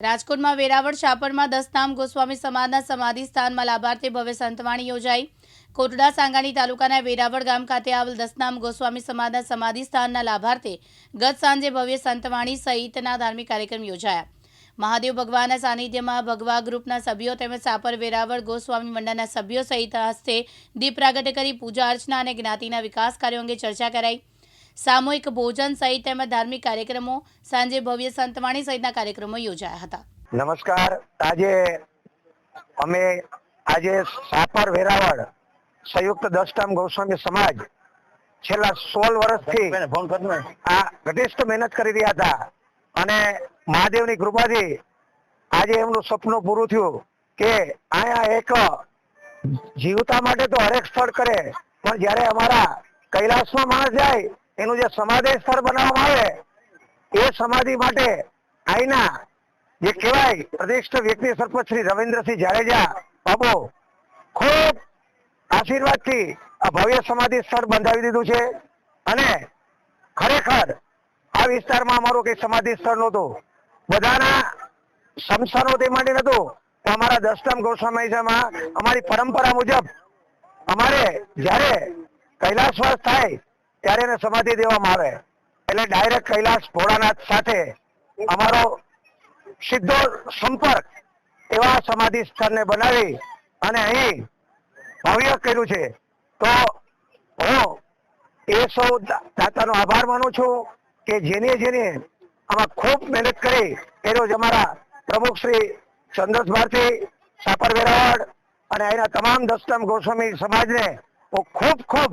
રાજકોટમાં વેરાવળ શાપરમાં દસધામ ગોસ્વામી સમાજના સમાધિ સ્થાનમાં લાભાર્થી ભવ્ય સંતવાણી યોજાઈ. કોટડા સાંગાણી તાલુકાના વેરાવળ ગામ ખાતે આવેલ દસનામ ગોસ્વામી સમાજના સમાધિ સ્થાનના લાભાર્થે ગત સાંજે ભવ્ય સંતવાણી સહિતના ધાર્મિક કાર્યક્રમ યોજાયા. મહાદેવ ભગવાનના સાનિધ્યમાં ભગવા ગ્રુપના સભ્યો તેમજ સાપર વેરાવળ ગોસ્વામી મંડળના સભ્યો સહિત હસ્તે દીપ પ્રાગટ્ય કરી પૂજા અર્ચના અને જ્ઞાતિના વિકાસ કાર્યો અંગે ચર્ચા કરાઈ. સામૂહિક ભોજન સહિત તેમજ ધાર્મિક કાર્યક્રમો સાંજે ભવ્ય સંતવાણી સહિતના કાર્યક્રમો યોજાયા હતા. નમસ્કાર. આજે અમે આજે સાપર વેરાવળ સંયુક્ત દસટામ ગૌસ્વામી સમાજ છેલ્લા સોળ વર્ષથી આ ઘટિષ્ઠ મહેનત કરી રહ્યા હતા અને મહાદેવની કૃપાથી આજે એમનું સપનું પૂરું થયું કે અહીંયા એક જીવતા માટે તો હરેક સ્થળ કરે પણ જ્યારે અમારા કૈલાસમાં માણસ જાય એનું જે સમાધિ સ્થળ બનાવવામાં આવે, એ સમાધિ માટે આઈના જે કહેવાય પ્રતિષ્ઠ વ્યક્તિ સરપંચ શ્રી રવિન્દ્રસિંહ જાડેજા બાબુ ખૂબ આશીર્વાદથી આ ભવ્ય સમાધિ સ્થળ બંધાવી દીધું છે. અને ખરેખર આ વિસ્તારમાં અમારું કઈ સમાધિ સ્થળ નહોતું. બધાના સમસાનો તે માટે નહોતું. પણ અમારા દસમ ગૌસ્વામીમાં અમારી પરંપરા મુજબ અમારે જ્યારે કૈલાસવાસ થાય ત્યારે એને સમાધિ દેવામાં આવે. એટલે ડાયરેક્ટ કૈલાસ ભોળાનાથ સાથે અમારો સીધો સંપર્ક એવા સમાધિ સ્થળને બનાવી અને અહીં ભવ્ય કર્યું છે. તો હું એ સૌ દાતાનો આભાર માનું છું કે જેને જેને આમાં ખૂબ મહેનત કરી, એ રોજ અમારા પ્રમુખ શ્રી ચંદ્રસ ભારતી, સાપર વેરાવળ અને એના તમામ દસ્તમ ગોસ્વામી સમાજને હું ખૂબ ખૂબ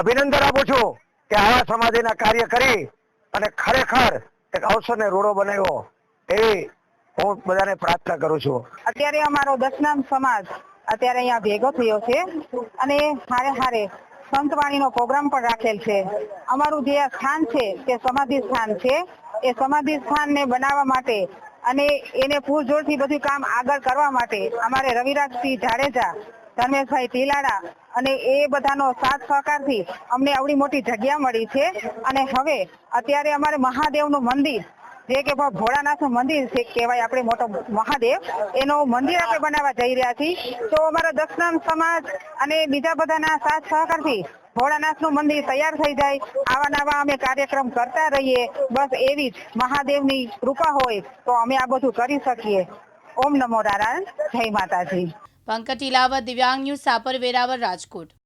અભિનંદન આપું છું કે આવા સમાધિના કાર્ય કરી અને ખરેખર એક અવસરને રૂડો બનાવ્યો એવી હું બધાને પ્રાર્થના કરું છું. અત્યારે અમારો દશનામ સમાજ અત્યારે અહીંયા ભેગો થયો છે અને હારે હારે સંતવાણીનો પ્રોગ્રામ પણ રાખેલ છે. અમારું જે સ્થાન છે તે સમાધિ સ્થાન છે, એ સમાધિ સ્થાનને બનાવવા માટે અને એને પૂરજોરથી બધું કામ આગળ કરવા માટે અમારે રવિરાજસિંહ જાડેજા ધર્મેશભાઈ તિલાડા અને એ બધાનો સાથ સહકારથી અમને આવડી મોટી જગ્યા મળી છે. અને હવે અત્યારે અમારે મહાદેવનું મંદિર, જે કે ભ- ભોળાનાથનું મંદિર છે, કહેવાય આપણે મોટો મહાદેવ, એનો મંદિર આપણે બનાવવા જઈ રહ્યા છીએ. તો અમારા દસનામ સમાજ અને બીજા બધાના સાથ સહકારથી ભોળાનાથનું મંદિર તૈયાર થઈ જાય. આવા નવા અમે કાર્યક્રમ કરતા રહીએ. બસ એવી જ મહાદેવની કૃપા હોય તો અમે આ બધું કરી શકીએ. ઓમ નમો નારાયણ. જય માતાજી. પંકજ ઇલાવત દિવ્યાંગ ન્યૂઝ સાપર વેરાવર રાજકોટ.